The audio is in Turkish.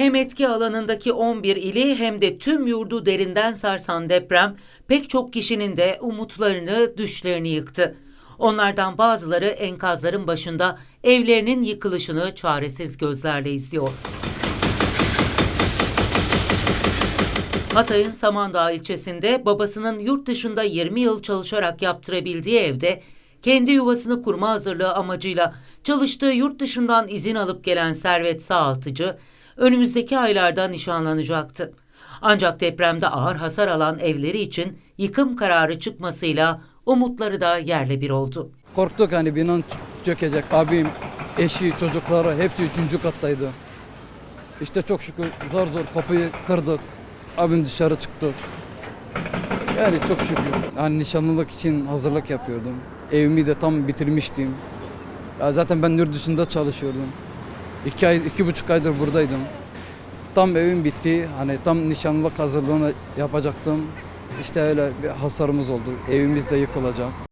Hem etki alanındaki 11 ili hem de tüm yurdu derinden sarsan deprem pek çok kişinin de umutlarını, düşlerini yıktı. Onlardan bazıları enkazların başında evlerinin yıkılışını çaresiz gözlerle izliyor. Hatay'ın Samandağ ilçesinde babasının yurt dışında 20 yıl çalışarak yaptırabildiği evde kendi yuvasını kurma hazırlığı amacıyla çalıştığı yurt dışından izin alıp gelen Servet Sağaltıcı önümüzdeki aylarda nişanlanacaktı. Ancak depremde ağır hasar alan evleri için yıkım kararı çıkmasıyla umutları da yerle bir oldu. Korktuk hani binan çökecek. Abim, eşi, çocukları hepsi üçüncü kattaydı. İşte çok şükür zor zor kapıyı kırdık. Abim dışarı çıktı. Yani çok şükür. Hani nişanlılık için hazırlık yapıyordum. Evimi de tam bitirmiştim. Ya zaten ben dışında çalışıyordum. İki, ay, iki buçuk aydır buradaydım. Tam evim bitti. Hani tam nişanlılık hazırlığını yapacaktım. İşte öyle bir hasarımız oldu. Evimiz de yıkılacak.